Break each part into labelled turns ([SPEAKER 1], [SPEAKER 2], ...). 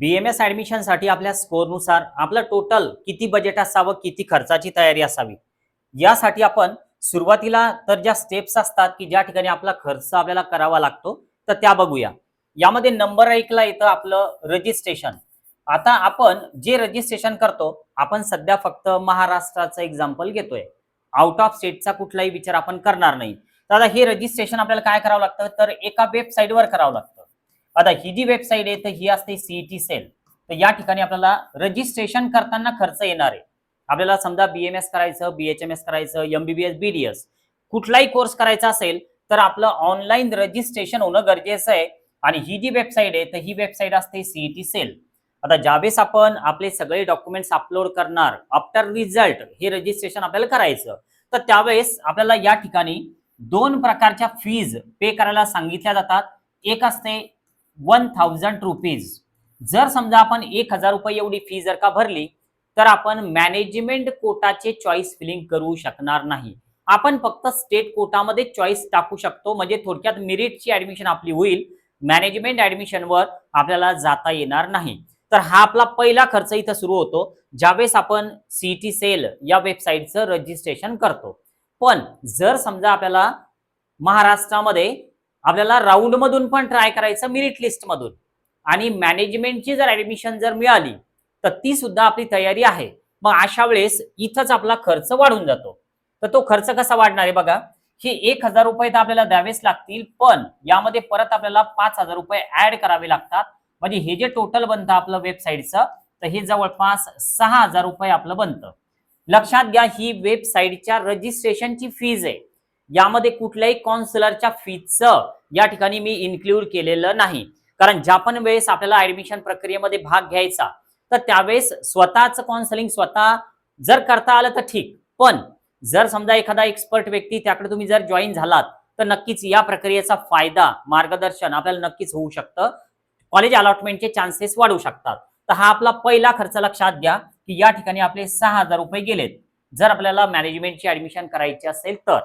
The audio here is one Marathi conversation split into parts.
[SPEAKER 1] बी एम एस ॲडमिशनसाठी आपल्या स्कोरनुसार आपलं टोटल किती बजेट असावं किती खर्चाची तयारी असावी? यासाठी आपण सुरुवातीला तर ज्या स्टेप्स असतात की ज्या ठिकाणी आपला खर्च आपल्याला करावा लागतो तर त्या बघूया. यामध्ये नंबर एकला येतं आपलं रजिस्ट्रेशन आता आपण जे रजिस्ट्रेशन करतो आपण सध्या फक्त महाराष्ट्राचं एक्झाम्पल घेतोय. आउट ऑफ स्टेटचा कुठलाही विचार आपण करणार नाही. तर आता हे रजिस्ट्रेशन आपल्याला काय करावं लागतं? तर एका वेबसाईटवर करावं लागतं. आता ही जी वेबसाईट आहे तर ही असते सीईटी सेल तर या ठिकाणी आपल्याला रजिस्ट्रेशन करताना खर्च येणार आहे. आपल्याला समजा बीएमएस करायचं बीएचएमएस करायचं एमबीबीएस बीडीएस कुठलाही कोर्स करायचा असेल तर आपलं ऑनलाईन रजिस्ट्रेशन होणं गरजेचं आहे. आणि ही जी वेबसाईट आहे तर ही वेबसाईट असते सीईटी सेल आता ज्यावेळेस आपण आपले सगळे डॉक्युमेंट्स अपलोड करणार आफ्टर रिझल्ट हे रजिस्ट्रेशन आपल्याला करायचं तर त्यावेळेस आपल्याला या ठिकाणी दोन प्रकारच्या फीज पे करायला सांगितल्या जातात. एक असते वन थाउजंड रुपीज जर समजा आपण एक हजार रुपये एवढी फी जर का भरली तर आपण मॅनेजमेंट कोटाचे चॉईस फिलिंग करू शकणार नाही. आपण फक्त स्टेट कोटामध्ये चॉईस टाकू शकतो म्हणजे थोडक्यात मेरिटची ऍडमिशन आपली होईल. मॅनेजमेंट ऍडमिशनवर आपल्याला जाता येणार नाही. तर हा आपला पहिला खर्च इथं सुरू होतो ज्यावेळेस आपण सीटी सेल या वेबसाईटचं रजिस्ट्रेशन करतो. पण जर समजा आपल्याला महाराष्ट्रामध्ये आपल्याला राऊंड मधून पण ट्राय करायचं मेरिट लिस्ट मधून. आणि मॅनेजमेंटची जर ऍडमिशन जर मिळाली तर ती सुद्धा आपली तयारी आहे. मग अशा वेळेस इथंच आपला खर्च वाढून जातो. तर तो खर्च कसा वाढणार आहे बघा. हे एक हजार रुपये तर आपल्याला द्यावेच लागतील पण यामध्ये परत आपल्याला पाच हजार रुपये ऍड करावे लागतात. म्हणजे हे जे टोटल बनतं आपलं वेबसाईटचं तर हे जवळपास सहा हजार रुपये आपलं बनतं. लक्षात घ्या ही वेबसाईटच्या रजिस्ट्रेशनची फीज आहे. यामध्ये कुठल्याही कॉन्सलरच्या फीचं या ठिकाणी मी इन्क्लूड केलेलं नाही. कारण ज्या पण वेळेस आपल्याला ऍडमिशन प्रक्रियेमध्ये भाग घ्यायचा तर त्यावेळेस स्वतःच कॉन्सलिंग स्वतः जर करता आलं तर ठीक. पण जर समजा एखादा एक्सपर्ट व्यक्ती त्याकडे तुम्ही जर जॉईन झालात तर नक्कीच या प्रक्रियेचा फायदा मार्गदर्शन आपल्याला नक्कीच होऊ शकतं. कॉलेज अलॉटमेंटचे चान्सेस वाढू शकतात. तर हा आपला पहिला खर्च लक्षात घ्या की या ठिकाणी आपले सहा हजार रुपये गेलेत. जर आपल्याला मॅनेजमेंटची ऍडमिशन करायची असेल तर.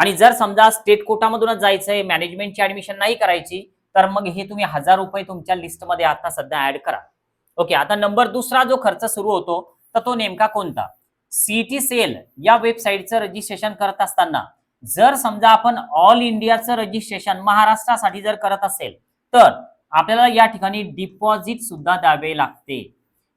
[SPEAKER 1] आणि जर समजा स्टेट कोटामधूनच जायचंय मॅनेजमेंटची ऍडमिशन नाही करायची तर मग हे तुम्ही हजार रुपये तुमच्या लिस्टमध्ये आता सध्या ऍड करा. ओके आता नंबर दुसरा जो खर्च सुरू होतो तर तो नेमका कोणता? सीटी सेल या वेबसाईटचं रजिस्ट्रेशन करत असताना जर समजा आपण ऑल इंडियाचं रजिस्ट्रेशन महाराष्ट्रासाठी जर करत असेल तर आपल्याला या ठिकाणी डिपॉझिट सुद्धा द्यावे लागते.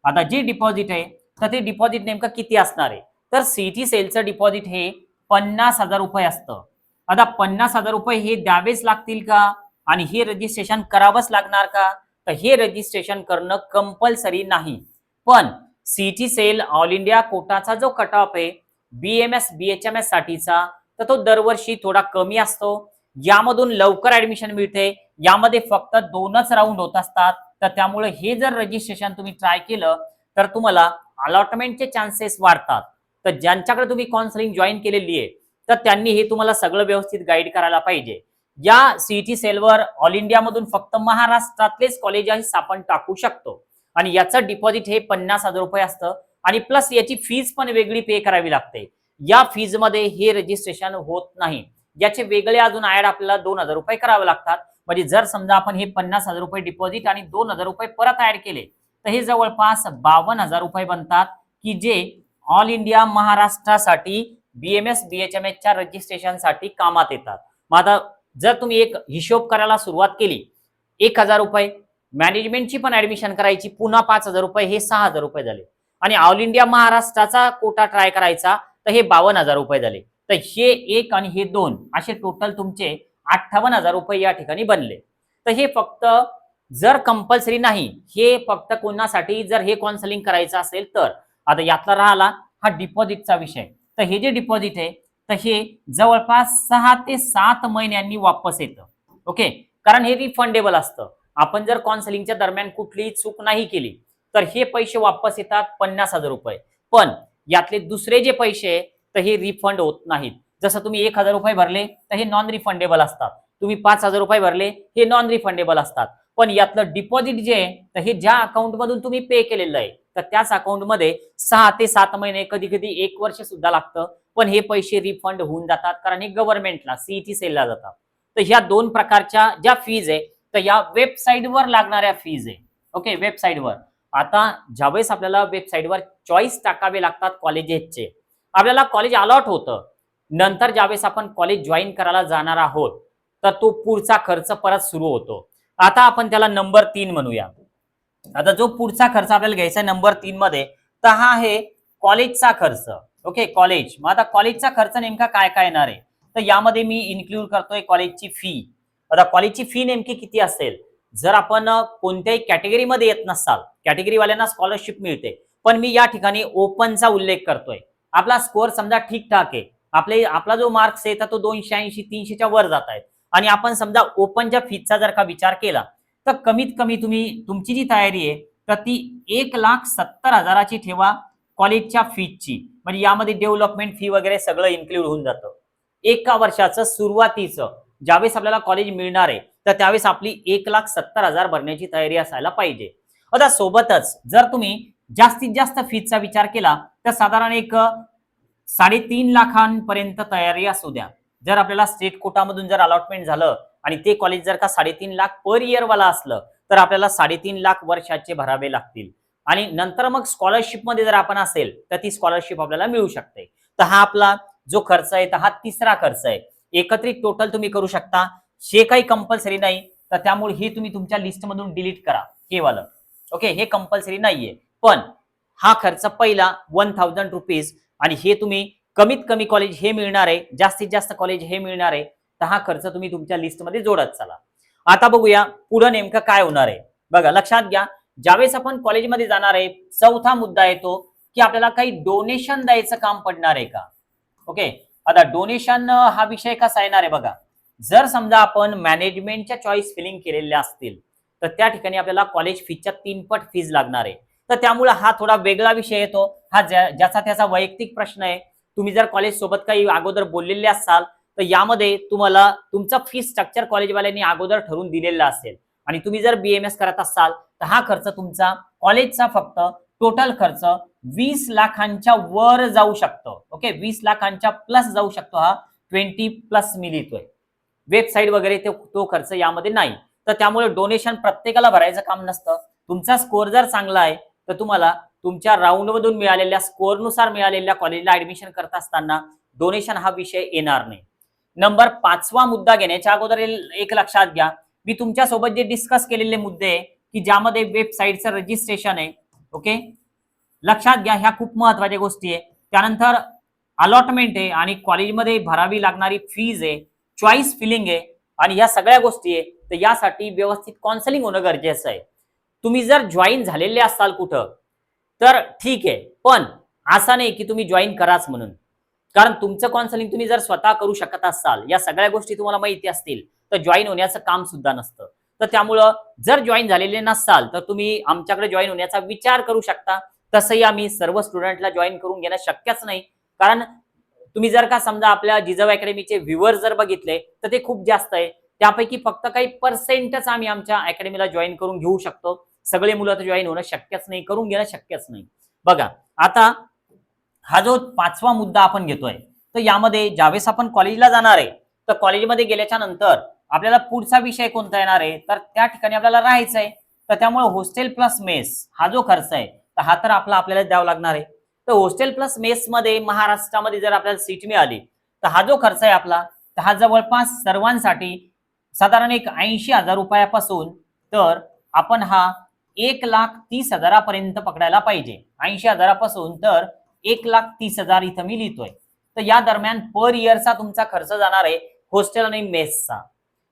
[SPEAKER 1] आता जे डिपॉझिट आहे तर ते डिपॉझिट नेमकं किती असणार आहे? तर सीटी सेलचं डिपॉझिट हे पन्नास हजार रुपये असतं. आता पन्नास हजार रुपये हे द्यावेच लागतील का? आणि हे रजिस्ट्रेशन करावंच लागणार का? तर हे रजिस्ट्रेशन करणं कंपल्सरी नाही. पण सीटी सेल ऑल इंडिया कोटाचा जो कट ऑफ आहे बीएमएस बीएचएमएस साठीचा तर तो दरवर्षी थोडा कमी असतो. यामधून लवकर ऍडमिशन मिळते. यामध्ये फक्त दोनच राऊंड होत असतात. तर त्यामुळे हे जर रजिस्ट्रेशन तुम्ही ट्राय केलं तर तुम्हाला अलॉटमेंटचे चान्सेस वाढतात. तर ज्यांच्याकडे तुम्ही काउन्सिलिंग जॉईन केलेली आहे तर त्यांनी हे तुम्हाला सगळं व्यवस्थित गाईड करायला पाहिजे. या सीईटी सेलवर ऑल इंडियामधून फक्त महाराष्ट्रातलेच कॉलेजेस आपण टाकू शकतो. आणि याचं डिपॉझिट हे पन्नास हजार रुपये असतं. आणि प्लस याची फीज पण वेगळी पे करावी लागते. या फीजमध्ये हे रजिस्ट्रेशन होत नाही. याचे वेगळे अजून ऍड आपल्याला दोन हजार रुपये करावे लागतात. म्हणजे जर समजा आपण हे पन्नास हजार रुपये डिपॉझिट आणि दोन हजार रुपये परत ऍड केले तर हे जवळपास बावन्न हजार रुपये बनतात. की जे ऑल इंडिया महाराष्ट्रासाठी बीएमएस बीएचएमएसच्या रजिस्ट्रेशनसाठी कामात येतात. मग आता जर तुम्ही एक हिशोब करायला सुरुवात केली एक हजार रुपये. मॅनेजमेंटची पण ऍडमिशन करायची पुन्हा पाच हजार रुपये हे सहा हजार रुपये झाले. आणि ऑल इंडिया महाराष्ट्राचा कोटा ट्राय करायचा तर हे बावन्न हजार रुपये झाले. तर हे एक आणि हे दोन असे टोटल तुमचे अठ्ठावन्न हजार रुपये या ठिकाणी बनले. तर हे फक्त जर कंपल्सरी नाही हे फक्त कोणासाठी? जर हे काउन्सिलिंग करायचं असेल तर आता यातला राहिला हा डिपॉझिटचा विषय. तर हे जे डिपॉझिट आहे तर हे जवळपास सहा ते सात महिन्यांनी वापस येतं. ओके कारण हे रिफंडेबल असतं. आपण जर काउन्सिलिंगच्या दरम्यान कुठलीही चूक नाही केली तर हे पैसे वापस येतात पन्नास हजार रुपये. पण यातले दुसरे जे पैसे आहे तर हे रिफंड होत नाहीत. जसं तुम्ही एक हजार रुपये भरले तर हे नॉन रिफंडेबल असतात. तुम्ही पाच हजार रुपये भरले हे नॉन रिफंडेबल असतात. पण यातलं डिपॉझिट जे आहे तर हे ज्या अकाउंट मधून तुम्ही पे केलेलं आहे तर त्याच अकाउंटमध्ये सहा ते सात महिने कधी कधी एक वर्ष सुद्धा लागतं. पण हे पैसे रिफंड होऊन जातात. कारण हे गव्हर्नमेंटला सीईटी सेलला जातात. तर ह्या दोन प्रकारच्या ज्या फीज आहे तर या वेबसाईटवर लागणाऱ्या फीज आहे. ओके वेबसाईटवर आता ज्यावेळेस आपल्याला वेबसाईटवर चॉईस टाकावे लागतात कॉलेजेसचे आपल्याला कॉलेज अलॉट होतं. नंतर ज्यावेळेस आपण कॉलेज जॉईन करायला जाणार आहोत तर तो पुढचा खर्च परत सुरू होतो. आता आपण त्याला नंबर तीन म्हणूया. आता जो पुढचा खर्च आपल्याला घ्यायचा आहे नंबर तीन मध्ये तर हा आहे कॉलेजचा खर्च. ओके कॉलेज मग आता कॉलेजचा खर्च नेमका काय काय येणार आहे? तर यामध्ये मी इन्क्लूड करतोय कॉलेजची फी आता कॉलेजची फी नेमकी किती असेल? जर आपण कोणत्याही कॅटेगरीमध्ये येत नसाल कॅटेगरीवाल्यांना स्कॉलरशिप मिळते पण मी या ठिकाणी ओपनचा उल्लेख करतोय. आपला स्कोअर समजा ठीकठाक आहे. आपले आपला जो मार्क्स आहे तर तो दोनशे ऐंशी तीनशेच्या वर जात आहेत. आणि आपण समजा ओपनच्या फीचा जर का विचार केला तर कमीत कमी तुम्ही तुमची जी तयारी आहे तर ती एक लाख सत्तर हजाराची ठेवा कॉलेजच्या फीची म्हणजे यामध्ये डेव्हलपमेंट फी वगैरे सगळं इन्क्लूड होऊन जातं. एका वर्षाचं सुरुवातीचं ज्यावेळेस आपल्याला कॉलेज मिळणार आहे तर त्यावेळेस आपली एक लाख सत्तर हजार भरण्याची तयारी असायला पाहिजे. आता सोबतच जर तुम्ही जास्तीत जास्त फीचा विचार केला तर साधारण एक साडेतीन लाखांपर्यंत तयारी असू द्या. जर आपल्याला स्टेट कोटामधून जर अलॉटमेंट झालं आणि ते कॉलेज जर का साडेतीन लाख पर इयर वाला असलं तर आपल्याला साडेतीन लाख वर्षाचे भरावे लागतील. आणि नंतर मग स्कॉलरशिपमध्ये जर आपण असेल तर ती स्कॉलरशिप आपल्याला मिळू शकते. तर हा आपला जो खर्च आहे तर हा तिसरा खर्च आहे. एकत्रित टोटल तुम्ही करू शकता. हे काही कंपल्सरी नाही तर त्यामुळे हे तुम्ही तुमच्या लिस्टमधून डिलीट करा हे वालं. ओके हे कंपल्सरी नाहीये. पण हा खर्च पहिला वन थाउजंड रुपीज आणि हे तुम्ही कमीत कमी कॉलेज हे मिळणार आहे जास्तीत जास्त कॉलेज हे मिळणार आहे. तर हा खर्च तुम्ही तुमच्या लिस्टमध्ये जोडत चला. आता बघूया पुढं नेमकं काय होणार आहे. बघा लक्षात घ्या ज्यावेळेस आपण कॉलेजमध्ये जाणार आहे चौथा मुद्दा येतो की आपल्याला काही डोनेशन द्यायचं काम पडणार आहे का? ओके आता डोनेशन हा विषय कसा येणार आहे बघा. जर समजा आपण मॅनेजमेंटच्या चॉईस फिलिंग केलेल्या असतील तर त्या ठिकाणी आपल्याला कॉलेज फीच्या तीनपट फीज लागणार आहे. तर त्यामुळे हा थोडा वेगळा विषय येतो. हा ज्या- ज्याचा त्याचा वैयक्तिक प्रश्न आहे. तुम्ही जर कॉलेज सोबत काही अगोदर बोललेले असाल तर यामध्ये तुम्हाला तुमचा फी स्ट्रक्चर कॉलेजवाल्यांनी अगोदर ठरवून दिलेला असेल. आणि तुम्ही जर बीएमएस करत असाल तर हा खर्च तुमचा कॉलेजचा फक्त टोटल खर्च वीस लाखांच्या वर जाऊ शकतो. ओके वीस लाखांच्या प्लस जाऊ शकतो हा. ट्वेंटी प्लस मी लिहितोय वेबसाईट वगैरे ते तो खर्च यामध्ये नाही. तर त्यामुळे डोनेशन प्रत्येकाला भरायचं काम नसतं. तुमचा स्कोअर जर चांगला आहे तर तुम्हाला तुमच्या राऊंडमधून मिळालेल्या स्कोअरनुसार मिळालेल्या कॉलेजला ऍडमिशन करत असताना डोनेशन हा विषय येणार नाही. नंबर पाचवा मुद्दा घेण्याच्या अगोदर एक लक्षात घ्या. मी तुमच्यासोबत जे डिस्कस केलेले मुद्दे की ज्यामध्ये वेबसाईटचं रजिस्ट्रेशन आहे ओके लक्षात घ्या ह्या खूप महत्त्वाच्या गोष्टी आहे. त्यानंतर अलॉटमेंट आहे आणि कॉलेजमध्ये भरावी लागणारी फीज आहे चॉईस फिलिंग आहे आणि या सगळ्या गोष्टी आहे तर यासाठी व्यवस्थित काउन्सिलिंग होणं गरजेचं आहे. तुम्ही जर जॉईन झालेले असाल कुठं तर ठीक आहे. पण असं नाही की तुम्ही जॉईन कराच म्हणून. कारण तुमचं कॉन्सलिंग तुम्ही जर स्वतः करू शकत असाल या सगळ्या गोष्टी तुम्हाला माहिती असतील तर जॉईन होण्याचं काम सुद्धा नसतं. तर त्यामुळं जर जॉईन झालेले नसाल तर तुम्ही आमच्याकडे जॉईन होण्याचा विचार करू शकता. तसंही आम्ही सर्व स्टुडंटला जॉईन करून घेणं शक्यच नाही. कारण तुम्ही जर का समजा आपल्या जिजाऊ अकॅडमीचे व्ह्युअर जर बघितले तर ते खूप जास्त आहे. त्यापैकी फक्त काही पर्सेंटच आम्ही आमच्या अकॅडमीला जॉईन करून घेऊ शकतो. सगळे मुलं तर जॉईन होणं शक्यच नाही करून घेणं शक्यच नाही. बघा आता हा जो पाचवा मुद्दा आपण घेतोय तर यामध्ये ज्यावेळेस आपण कॉलेजला जाणार आहे तर कॉलेजमध्ये गेल्याच्यानंतर आपल्याला पुढचा विषय कोणता येणार आहे तर त्या ठिकाणी आपल्याला राहायचं आहे. तर त्यामुळे हॉस्टेल प्लस मेस हा जो खर्च आहे तर हा तर आपला आपल्याला द्यावा लागणार आहे. तर हॉस्टेल प्लस मेस मध्ये महाराष्ट्रामध्ये जर आपल्याला सीट मिळाली तर हा जो खर्च आहे आपला तर हा जवळपास सर्वांसाठी साधारण एक ऐंशी हजार रुपयापासून तर आपण हा एक लाख तीस हजारापर्यंत पकडायला पाहिजे. ऐंशी हजारापासून तर एक लाख तीस हजार इथं मी लिहितोय. तर या दरम्यान पर इयरचा तुमचा खर्च जाणार आहे हॉस्टेल आणि मेसचा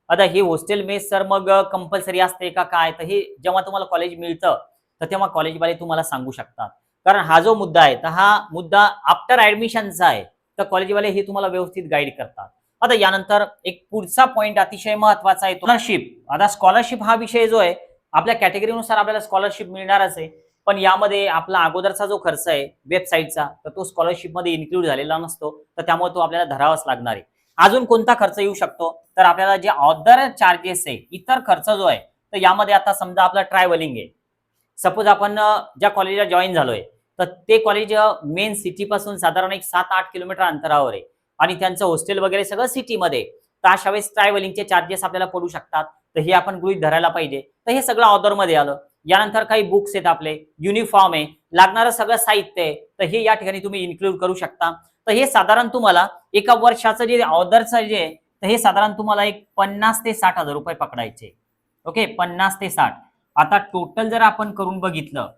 [SPEAKER 1] आता हे हॉस्टेल मेस सर मग कंपल्सरी असते का काय? तर हे जेव्हा तुम्हाला कॉलेज मिळतं तर तेव्हा कॉलेजवाले तुम्हाला सांगू शकतात. कारण हा जो मुद्दा आहे तर हा मुद्दा आफ्टर ऍडमिशनचा आहे तर कॉलेजवाले हे तुम्हाला व्यवस्थित गाईड करतात. आता यानंतर एक पुढचा पॉईंट अतिशय महत्त्वाचा आहे स्कॉलरशिप आता स्कॉलरशिप हा विषय जो आहे आपल्या कॅटेगरीनुसार आपल्याला स्कॉलरशिप मिळणारच आहे. पण यामध्ये आपला अगोदरचा जो खर्च आहे वेबसाईटचा तर तो स्कॉलरशिपमध्ये इन्क्लूड झालेला नसतो. तर त्यामुळे तो आपल्याला धरावाच लागणार आहे. अजून कोणता खर्च येऊ शकतो? तर आपल्याला जे ऑदर चार्जेस आहे इतर खर्च जो आहे तर यामध्ये आता समजा आपलं ट्रॅव्हलिंग आहे. सपोज आपण ज्या कॉलेजला जॉईन झालोय तर ते कॉलेज मेन सिटी पासून साधारण एक सात आठ किलोमीटर अंतरावर आहे. आणि त्यांचं हॉस्टेल वगैरे सगळं सिटीमध्ये तर अशा वेळेस ट्रॅव्हलिंगचे चार्जेस आपल्याला पडू शकतात. तर हे आपण गृहित धरायला पाहिजे. तर हे सगळं ऑदरमध्ये आलं. यानंतर काही बुक्स आहेत आपले. युनिफॉर्म आहे. लागणारं सगळं साहित्य आहे. तर हे या ठिकाणी तुम्ही इन्क्लूड करू शकता. तर हे साधारण तुम्हाला एका वर्षाचं जे ऑर्डरचं जे आहे तर हे साधारण तुम्हाला एक पन्नास ते साठ हजार रुपये पकडायचे. ओके पन्नास ते साठ. आता टोटल जर आपण करून बघितलं